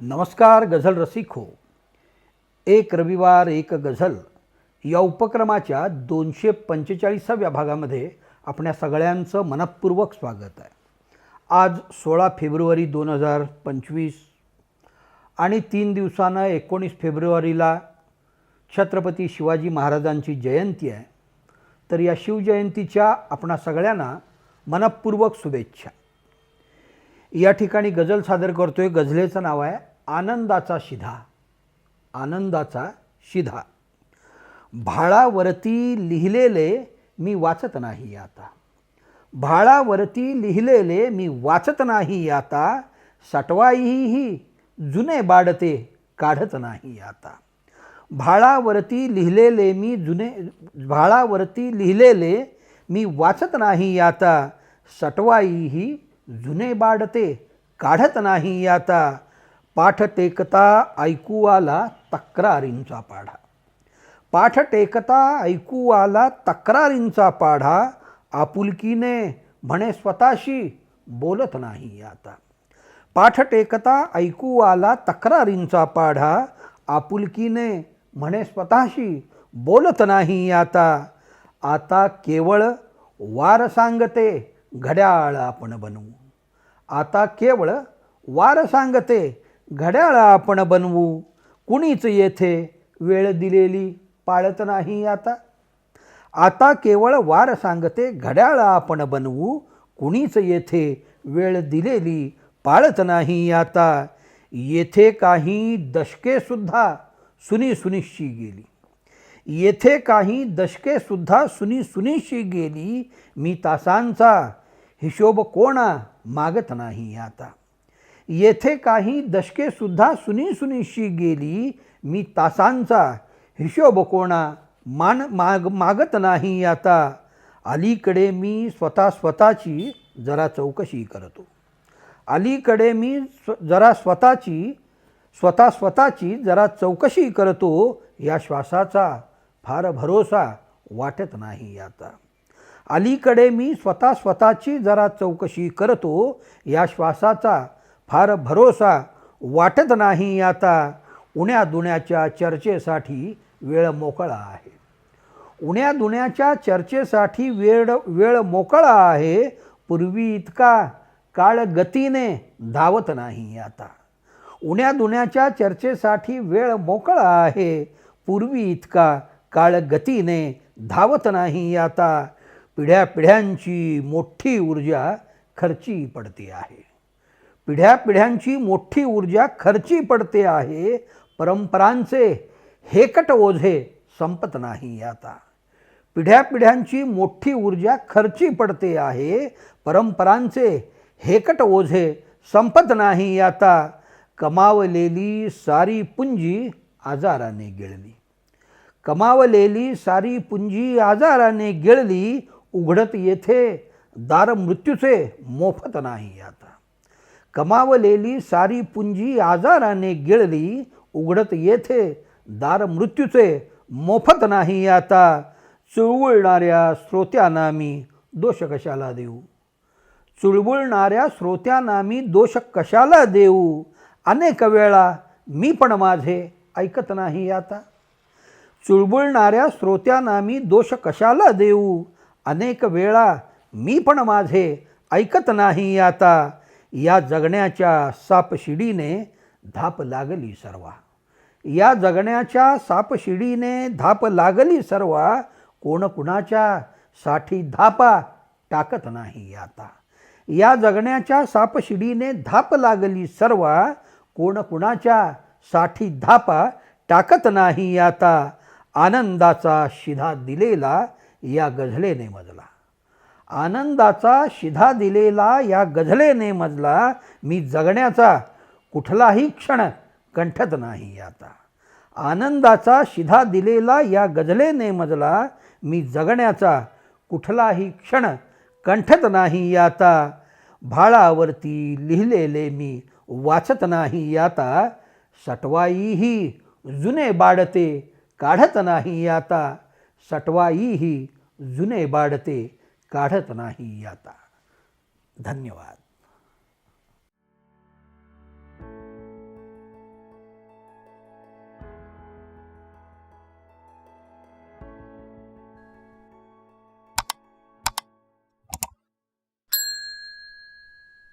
नमस्कार गझल रसिक. हो एक रविवार एक गझल. या उपक्रमाच्या दोनशे पंचेचाळीसाव्या भागामध्ये आपल्या सगळ्यांचं मनपूर्वक स्वागत आहे. आज सोळा फेब्रुवारी दोन हजार पंचवीस आणि तीन दिवसानं एकोणीस फेब्रुवारीला छत्रपती शिवाजी महाराजांची जयंती आहे. तर या शिवजयंतीच्या आपणा सगळ्यांना मनपूर्वक शुभेच्छा. या ठिकाणी गझल सादर करतोय. गझलेचं नाव आहे आनंदाचा शिधा. आनंदाचा शिधा. भाळावरती लिहिलेले मी वाचत नाही आता. भाळावरती लिहिलेले मी वाचत नाही आता. सटवाईही जुने बाडते काढत नाही आता. भाळावरती लिहिलेले मी जुने भाळावरती लिहिलेले मी वाचत नाही आता. सटवाईही जुने बाडते काढत नाही आता. पाठ टेकता ऐकू आला तक्रारींचा पाढा. पाठ टेकता ऐकू आला तक्रारींचा पाढा आपुलकीने म्हणे स्वतःशी बोलत नाही आता. पाठ टेकता ऐकू आला तक्रारींचा पाढा आपुलकीने म्हणे स्वतःशी बोलत नाही आता. आता केवळ वार सांगते घड्याळ आपण बनवू. आता केवळ वार सांगते घड्याळ आपण बनवू. कुणीच येथे वेळ दिलेली पाळत नाही आता. आता केवळ वार सांगते घड्याळ आपण बनवू. कुणीच येथे वेळ दिलेली पाळत नाही आता. येथे काही दशकेसुद्धा सुनी सुनिशी गेली. येथे काही दशकेसुद्धा सुनी सुनीशी गेली. मी तासांचा हिशोब कोणा मागत नाही आता? येथे काही दशकेसुद्धा सुनी सुनीशी गेली मी तासांचा हिशोब कोणा मान माग मागत नाही आता? अलीकडे मी स्वतः स्वतःची जरा चौकशी करतो. अलीकडे मी स्व जरा स्वतःची स्वतः स्वतःची जरा चौकशी करतो या श्वासाचा फार भरोसा वाटत नाही आता. अलीकडे मी स्वतः स्वतःची जरा चौकशी करतो या श्वासाचा फार भरोसा वाटत नाही आता. उण्यादुण्याच्या चर्चेसाठी वेळ मोकळा आहे. उण्यादुण्याच्या चर्चेसाठी वेळ वेळ मोकळा आहे. पूर्वी इतका काळ गतीने धावत नाही आता. उण्यादुण्याच्या चर्चेसाठी वेळ मोकळा आहे. पूर्वी इतका काळ गतीने धावत नाही आता. पिढ्या पिढ्यांची मोठी ऊर्जा खर्ची पडते आहे. पिढ्या पिढ्यांची मोठी ऊर्जा खर्ची पडते आहे. परंपरांचे हेकट ओझे संपत नाही आता. पिढ्या पिढ्यांची मोठी ऊर्जा खर्ची पडते आहे. परंपरांचे हेकट ओझे संपत नाही आता. कमावलेली सारी पुंजी आजाराने गिळली. कमावलेली सारी पुंजी आजाराने गिळली. उघडत येथे दार मृत्यूचे मोफत नाही आता. कमावलेली सारी पुंजी आजाराने गिळली उघडत येथे दार मृत्यूचे मोफत नाही आता. चुळवळणाऱ्या श्रोत्यांना मी दोष कशाला देऊ? चुळबुळणाऱ्या श्रोत्यांना मी दोष कशाला देऊ? अनेक वेळा मी पण माझे ऐकत नाही आता. चुळबुळणाऱ्या श्रोत्यांना मी दोष कशाला देऊ? अनेक वेळा मी पण माझे ऐकत नाही आता. या जगण्याच्या सापशिडीने धाप लागली सर्वा. या जगण्याच्या सापशिडीने धाप लागली सर्वा. कोण कुणाच्या साठी धापा टाकत नाही आता. या जगण्याच्या सापशिडीने धाप लागली सर्वा. कोण कुणाच्या साठी धापा टाकत नाही आता. आनंदाचा शिधा दिलेला या गझलेने मजला. आनंदाचा शिधा दिलेला या गझलेने मजला मी जगण्याचा कुठलाही क्षण कंठत नाही आता. आनंदाचा शिधा दिलेला या गझलेने मजला मी जगण्याचा कुठलाही क्षण कंठत नाही आता. भाळावरती लिहिलेले मी वाचत नाही आता. सटवाईही जुने बाडते काढत नाही आता. सटवाईही जुने बाडते काढत नाही आता. धन्यवाद.